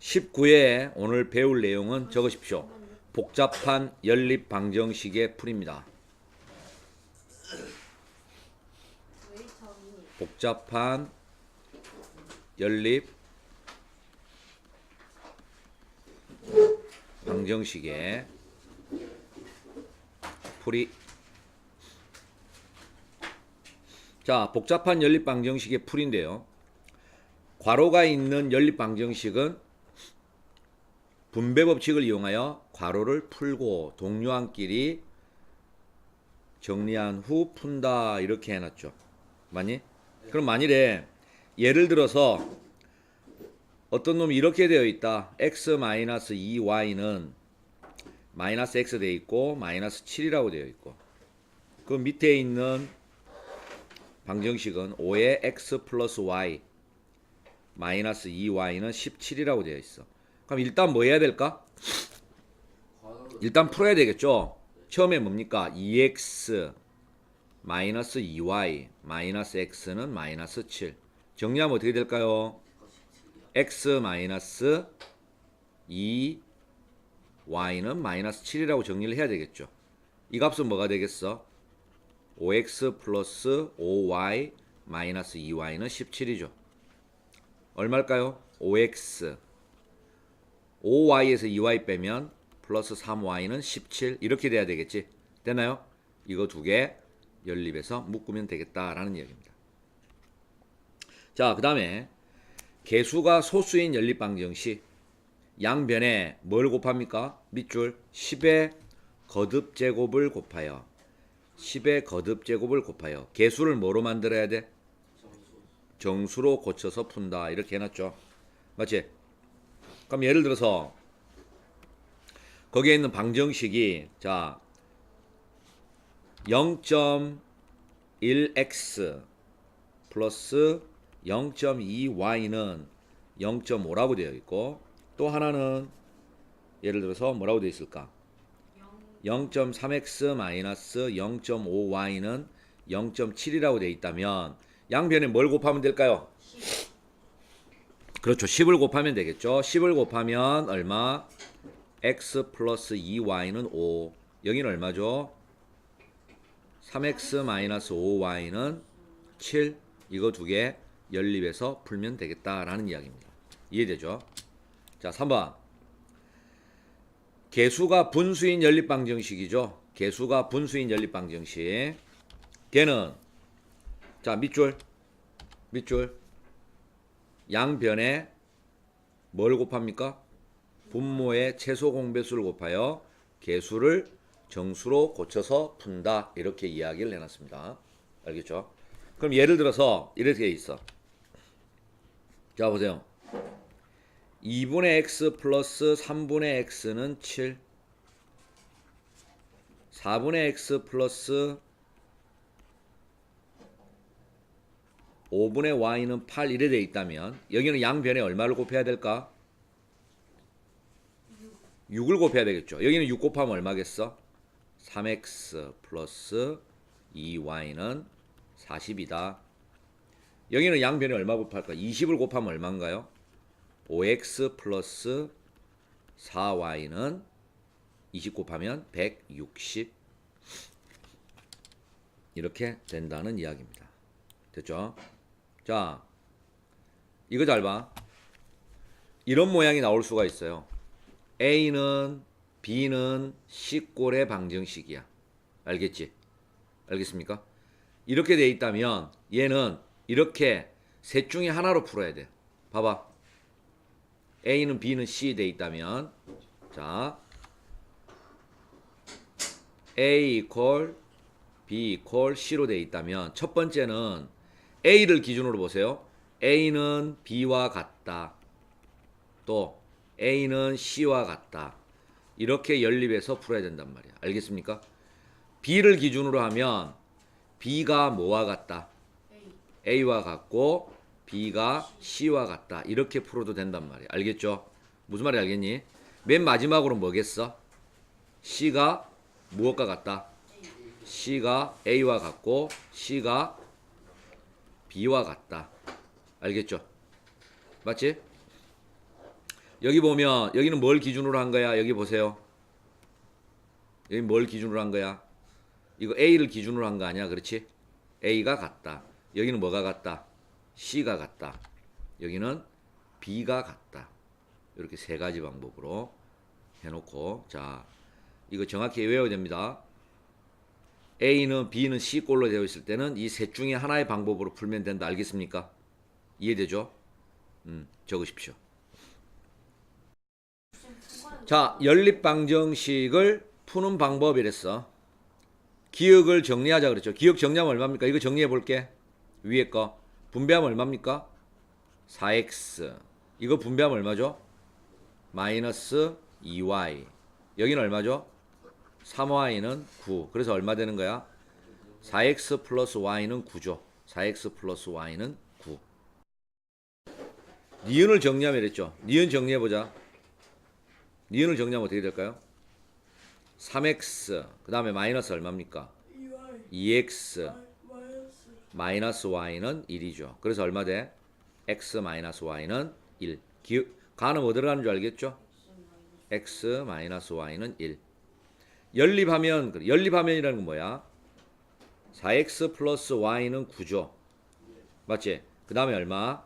19회 오늘 배울 내용은 적으십시오. 복잡한 연립 방정식의 풀입니다. 복잡한 연립 방정식의 풀이 자, 복잡한 연립 방정식의 풀인데요. 괄호가 있는 연립 방정식은 분배 법칙을 이용하여 괄호를 풀고 동료한끼리 정리한 후 푼다 이렇게 해놨죠. 맞니? 그럼 만일에 예를 들어서 어떤 놈이 이렇게 되어 있다. x 2y는 마이너스 x 되어 있고 마이너스 7이라고 되어 있고 그 밑에 있는 방정식은 5의 x 플러스 y 마이너스 2y는 17이라고 되어 있어. 그럼 일단 뭐 해야 될까? 일단 풀어야 되겠죠. 처음에 뭡니까? 2x 마이너스 2y 마이너스 x는 마이너스 7. 정리하면 어떻게 될까요? x 마이너스 2y는 마이너스 7이라고 정리를 해야 되겠죠. 이 값은 뭐가 되겠어? 5x 플러스 5y 마이너스 2y는 17이죠. 얼마일까요? 5x 5y에서 2y 빼면 플러스 3y는 17 이렇게 돼야 되겠지. 되나요? 이거 두 개 연립해서 묶으면 되겠다라는 이야기입니다. 자, 그 다음에 개수가 소수인 연립 방정식 양변에 뭘 곱합니까? 밑줄 10의 거듭 제곱을 곱하여 10의 거듭 제곱을 곱하여 개수를 뭐로 만들어야 돼? 정수로 고쳐서 푼다 이렇게 해놨죠. 맞지? 그럼 예를 들어서 거기에 있는 방정식이 자 0.1x 플러스 0.2y는 0.5라고 되어 있고 또 하나는 예를 들어서 뭐라고 되어 있을까? 0.3x 마이너스 0.5y는 0.7이라고 되어 있다면 양변에 뭘 곱하면 될까요? 그렇죠. 10을 곱하면 되겠죠. 10을 곱하면 얼마? x 플러스 2y는 5. 여기는 얼마죠? 3x 마이너스 5y는 7. 이거 두 개 연립해서 풀면 되겠다라는 이야기입니다. 이해되죠? 자, 3번. 개수가 분수인 연립 방정식이죠. 개수가 분수인 연립 방정식. 걔는 자, 밑줄. 밑줄. 양변에 뭘 곱합니까? 분모의 최소 공배수를 곱하여 개수를 정수로 고쳐서 푼다. 이렇게 이야기를 해놨습니다. 알겠죠? 그럼 예를 들어서 이렇게 있어. 자, 보세요. 2분의 x 플러스 3분의 x는 7. 4분의 x 플러스 5분의 y는 8 이래 돼 있다면 여기는 양변에 얼마를 곱해야 될까? 6 을 곱해야 되겠죠. 여기는 6 곱하면 얼마겠어? 3x 플러스 2y는 40이다. 여기는 양변에 얼마 곱할까? 20을 곱하면 얼마인가요? 5x 플러스 4y는 20 곱하면 160 이렇게 된다는 이야기입니다. 됐죠? 자, 이거 잘 봐. 이런 모양이 나올 수가 있어요. A는 B는 C꼴의 방정식이야. 알겠지? 알겠습니까? 이렇게 돼 있다면 얘는 이렇게 셋 중에 하나로 풀어야 돼. 봐봐. A는 B는 C 돼 있다면 자 A 이퀄 B 이퀄 C로 돼 있다면 첫 번째는 A를 기준으로 보세요. A는 B와 같다. 또 A는 C와 같다. 이렇게 연립해서 풀어야 된단 말이야. 알겠습니까? B를 기준으로 하면 B가 뭐와 같다? A와 같고 B가 C와 같다. 이렇게 풀어도 된단 말이야. 알겠죠? 무슨 말인지 알겠니? 맨 마지막으로 뭐겠어? C가 무엇과 같다? C가 A와 같고 C가 B와 같다. 알겠죠? 맞지? 여기 보면 여기는 뭘 기준으로 한 거야? 여기 보세요. 여기 뭘 기준으로 한 거야? 이거 A를 기준으로 한 거 아니야? 그렇지? A가 같다. 여기는 뭐가 같다? C가 같다. 여기는 B가 같다. 이렇게 세 가지 방법으로 해놓고 자 이거 정확히 외워야 됩니다. A는 B는 C 꼴로 되어 있을 때는 이 셋 중에 하나의 방법으로 풀면 된다. 알겠습니까? 이해되죠? 음, 적으십시오. 자, 연립 방정식을 푸는 방법이랬어. 기억을 정리하자 그랬죠. 기억 정리하면 얼마입니까? 이거 정리해 볼게. 위에 거. 분배하면 얼마입니까? 4x. 이거 분배하면 얼마죠? 마이너스 2y. 여기는 얼마죠? 3y는 9. 그래서 얼마 되는 거야? 4x 플러스 y는 9죠. 4x 플러스 y는 9. 니은을 정리하면 이랬죠. 니은 정리해 보자. 니은을 정리하면 어떻게 될까요? 3x 그 다음에 마이너스 얼마입니까? 2x 마이너스 y는 1이죠. 그래서 얼마 돼? x 마이너스 y는 1. 기, 가는 뭐 들어가는 줄 알겠죠? x 마이너스 y는 1. 연립하면. 연립하면이라는 건 뭐야? 4x 플러스 y는 9죠. 맞지? 그 다음에 얼마?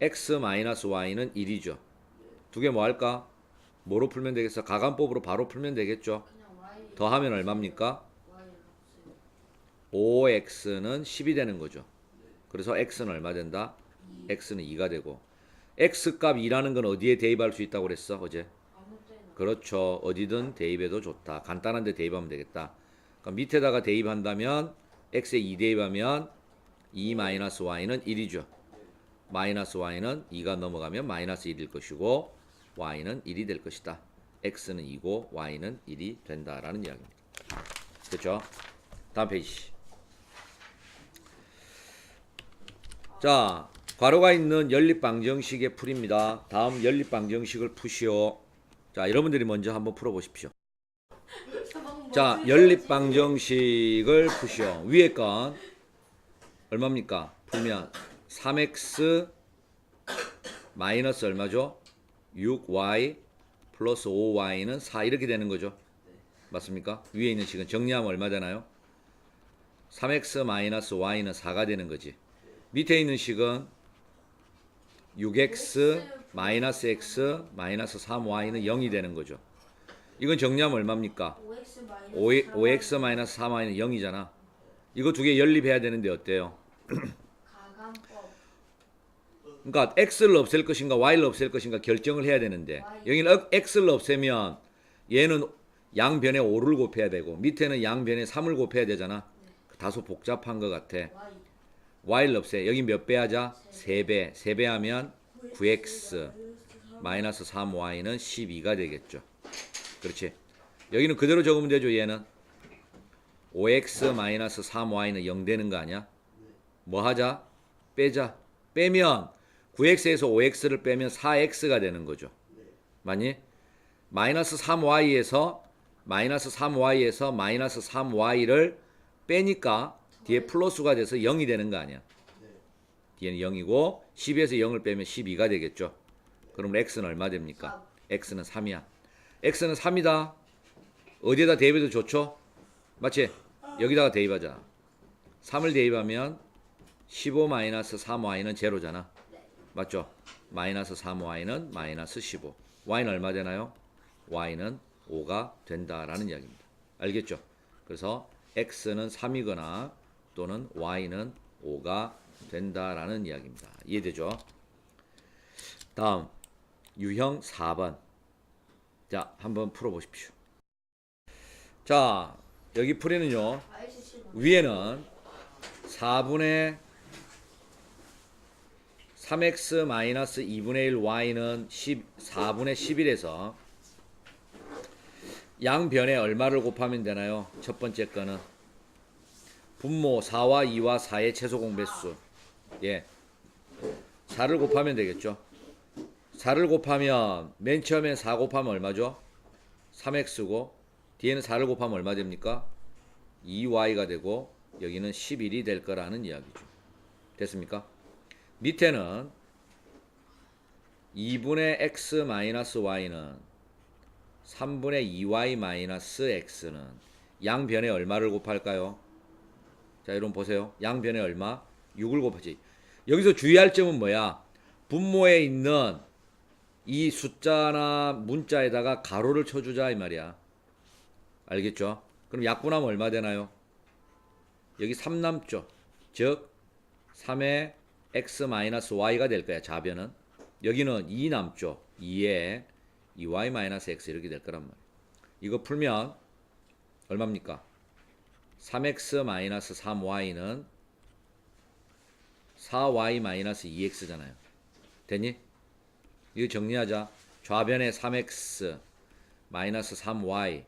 x 마이너스 y는 1이죠. 두 개 뭐 할까? 뭐로 풀면 되겠어? 가간법으로 바로 풀면 되겠죠. 더하면 얼마입니까? Y 없어요. 5x는 10이 되는 거죠. 그래서 x는 얼마 된다? x는 2가 되고 x 값 2라는 건 어디에 대입할 수 있다고 그랬어 어제? 그렇죠. 어디든 대입해도 좋다. 간단한데 대입하면 되겠다. 그럼 밑에다가 대입한다면 x에 2 대입하면 2-y는 1이죠. 마이너스 y는 2가 넘어가면 마이너스 1일 것이고 y는 1이 될 것이다. x는 2고 y는 1이 된다라는 이야기입니다. 그렇죠? 다음 페이지. 자, 괄호가 있는 연립 방정식의 풀입니다. 다음 연립 방정식을 푸시오. 자, 여러분들이 먼저 한번 풀어 보십시오. 자, 연립 방정식을 푸시오. 위에 건 얼마입니까? 풀면 3x 마이너스 얼마죠? 6y 플러스 5y는 4 이렇게 되는 거죠. 맞습니까? 위에 있는 식은 정리하면 얼마 되나요? 3x 마이너스 y는 4가 되는 거지. 밑에 있는 식은 6x 마이너스 x 마이너스 3y는 0이 되는 거죠. 이건 정리하면 얼마입니까? 5X 마이너스 5, 5x 마이너스 3y는 0이잖아. 이거 두 개 연립해야 되는데 어때요? 그러니까 x를 없앨 것인가 y를 없앨 것인가 결정을 해야 되는데 여기는 어- x를 없애면 얘는 양변에 5를 곱해야 되고 밑에는 양변에 3을 곱해야 되잖아. 다소 복잡한 것 같아. Y를 없애. 여기 몇 배 하자? 3배. 3배 하면 9x 마이너스 3y는 12가 되겠죠. 그렇지. 여기는 그대로 적으면 되죠. 얘는 5x 마이너스 3y는 0 되는 거 아니야? 뭐 하자? 빼자. 빼면 9x에서 5x를 빼면 4x가 되는 거죠. 맞니? 마이너스 3y에서 마이너스 3y에서 마이너스 3y를 빼니까 뒤에 플러스가 돼서 0이 되는 거 아니야? 뒤에는 0이고 10에서 0을 빼면 12가 되겠죠. 그럼 x는 얼마 됩니까? x는 3이야. x는 3이다. 어디에다 대입해도 좋죠? 맞지? 여기다가 대입하자. 3을 대입하면 15 마이너스 3y는 제로잖아. 맞죠? 마이너스 3y는 마이너스 15. y는 얼마 되나요? y는 5가 된다라는 이야기입니다. 알겠죠? 그래서 x는 3이거나 또는 y는 5가 된다라는 이야기입니다. 이해되죠? 다음 유형 4번. 자, 한번 풀어 보십시오. 자, 여기 풀이는요. 위에는 4분의 3x 마이너스 2분의 1 y는 10, 4분의 11에서 양변에 얼마를 곱하면 되나요? 첫 번째 거는 분모 4와 2와 4의 최소 공배수 예 4를 곱하면 되겠죠 4를 곱하면 맨 처음에 4 곱하면 얼마죠? 3x고 뒤에는 4를 곱하면 얼마 됩니까? 2y가 되고 여기는 11이 될 거라는 이야기죠. 됐습니까? 밑에는 2분의 x 마이너스 y는 3분의 2y 마이너스 x는 양변에 얼마를 곱할까요? 자, 여러분 보세요. 양변에 얼마? 6을 곱하지. 여기서 주의할 점은 뭐야? 분모에 있는 이 숫자나 문자에다가 가로를 쳐주자 이 말이야. 알겠죠? 그럼 약분하면 얼마 되나요? 여기 3 남죠. 즉 3의 x 마이너스 y가 될 거야. 좌변은. 여기는 2 남죠. 2에 2y 마이너스 x 이렇게 될 거란 말이야. 이거 풀면 얼마입니까? 3x 마이너스 3y는 4y 마이너스 2x잖아요. 됐니? 이거 정리하자. 좌변에 3x 마이너스 3y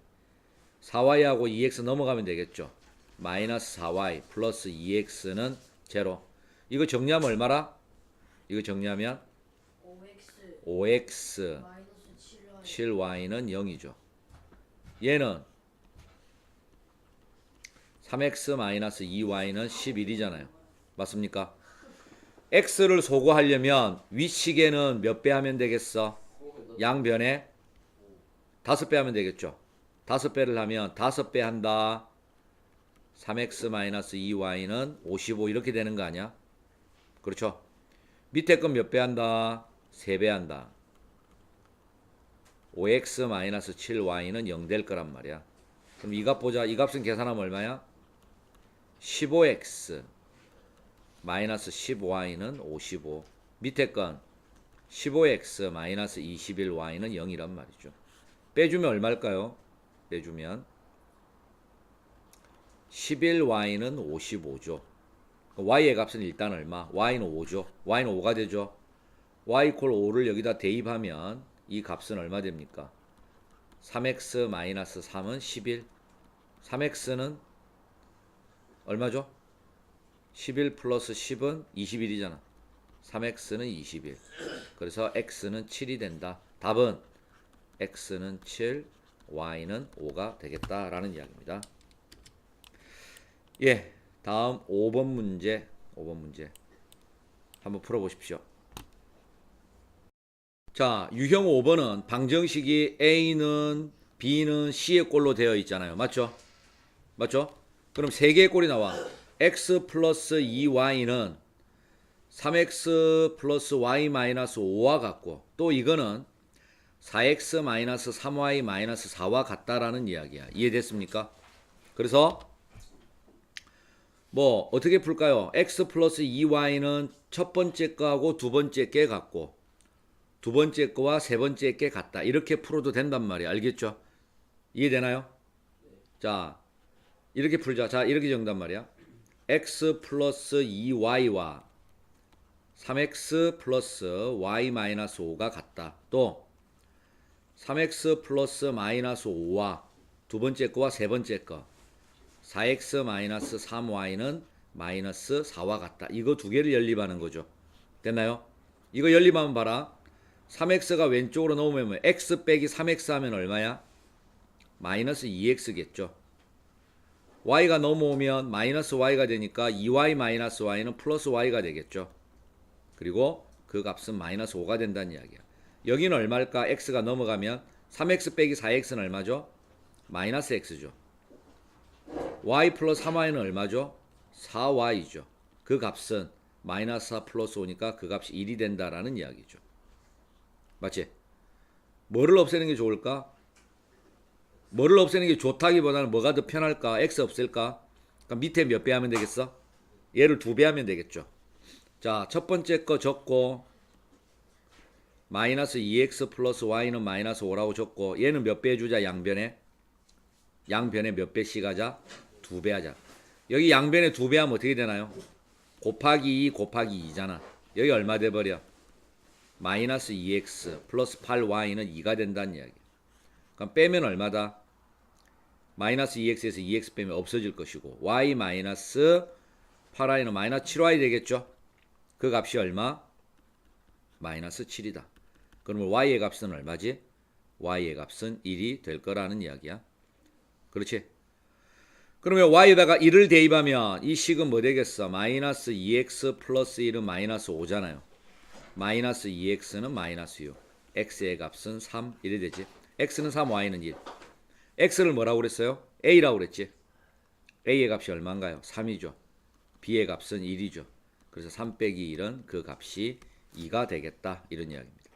4y하고 2x 넘어가면 되겠죠. 마이너스 4y 플러스 2x는 제로. 이거 정리하면 얼마라? 이거 정리하면 5x 5x 마이너스 7y 7y는 0이죠. 얘는 3x 마이너스 2y는 11이잖아요. 맞습니까? X를 소거하려면 위치계는 몇 배 하면 되겠어? 양변에 다섯 배 하면 되겠죠. 다섯 배를 하면 다섯 배 한다. 3x 마이너스 2y는 55 이렇게 되는 거 아니야? 그렇죠? 밑에 건 몇 배 한다? 세 배 한다. 5x 마이너스 7y는 0 될 거란 말이야. 그럼 이 값 보자. 이 값은 계산하면 얼마야? 15x 마이너스 10y는 55. 밑에 건 15x 마이너스 21y는 0이란 말이죠. 빼주면 얼마일까요? 빼주면 11y는 55죠. y의 값은 일단 얼마? y는 5죠. y는 5가 되죠. y 콜 5를 여기다 대입하면 이 값은 얼마 됩니까? 3x 마이너스 3은 11. 3x는 얼마죠? 11 플러스 10은 21이잖아. 3x는 21. 그래서 x는 7이 된다. 답은 x는 7, y는 5가 되겠다라는 이야기입니다. 예, 다음 5번 문제, 5번 문제 한번 풀어보십시오. 자, 유형 5번은 방정식이 A는 B는 C의 꼴로 되어 있잖아요. 맞죠? 맞죠? 그럼 세 개의 꼴이 나와. X 플러스 2Y는 3X 플러스 Y 마이너스 5와 같고 또 이거는 4X 마이너스 3Y 마이너스 4와 같다라는 이야기야. 이해됐습니까? 그래서 뭐 어떻게 풀까요? X 플러스 2Y는 첫 번째 거하고 두 번째 게 같고 두 번째 거와 세 번째 게 같다. 이렇게 풀어도 된단 말이야. 알겠죠? 이해되나요? 자, 이렇게 풀자. 자, 이렇게 정단 말이야. X 플러스 2y와 3x 플러스 y 마이너스 5가 같다. 또 3x 플러스 마이너스 5와 두 번째 거와 세 번째 거 4x 마이너스 3y는 마이너스 4와 같다. 이거 두 개를 연립하는 거죠. 됐나요? 이거 연립하면 봐라. 3x가 왼쪽으로 넘으면 x 빼기 3x 하면 얼마야? 마이너스 2x겠죠. Y가 넘어오면 마이너스 y가 되니까 2y 마이너스 y는 플러스 y가 되겠죠. 그리고 그 값은 마이너스 5가 된다는 이야기야. 여기는 얼마일까? x가 넘어가면 3x 빼기 4x는 얼마죠? 마이너스 x죠. y 플러스 3y는 얼마죠? 4y죠. 그 값은 마이너스 4 플러스 5니까 그 값이 1이 된다라는 이야기죠. 맞지? 뭐를 없애는 게 좋을까? 뭐를 없애는 게 좋다기보다는 뭐가 더 편할까? x 없앨까? 그럼 밑에 몇 배 하면 되겠어? 얘를 두 배 하면 되겠죠. 자, 첫 번째 거 적고 마이너스 2x 플러스 y는 마이너스 5라고 적고 얘는 몇배 해주자 양변에 양변에 몇 배씩 하자? 두 배 하자. 여기 양변에 두 배 하면 어떻게 되나요? 곱하기 2 곱하기 2잖아. 여기 얼마 돼버려? 마이너스 2x 플러스 8y는 2가 된다는 이야기. 그럼 빼면 얼마다? 마이너스 2x에서 2x 빼면 없어질 것이고 y 마이너스 8y는 마이너스 7y 되겠죠? 그 값이 얼마? 마이너스 7이다. 그러면 y의 값은 얼마지? y의 값은 1이 될 거라는 이야기야. 그렇지? 그러면 y에다가 1을 대입하면 이 식은 뭐 되겠어? 마이너스 2x 플러스 1은 마이너스 5잖아요. 마이너스 2x는 마이너스 6 x의 값은 3 이래 되지 x는 3 y는 1 x를 뭐라고 그랬어요? a라고 그랬지? A의 값이 얼마인가요? 3이죠. B의 값은 1이죠. 그래서 3 빼기 1은 그 값이 2가 되겠다. 이런 이야기입니다